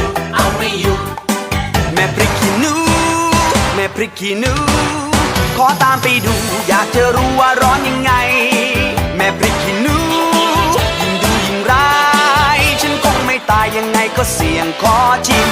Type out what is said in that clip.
่ ริกขี้หนู ขอตามไปดู อยากจะรู้ว่าร้อนยังไง แม่พริกขี้หนูยิ่งดูยิ่งร้าย ฉันคงไม่ตายยังไงก็เสี่ยงขอชิม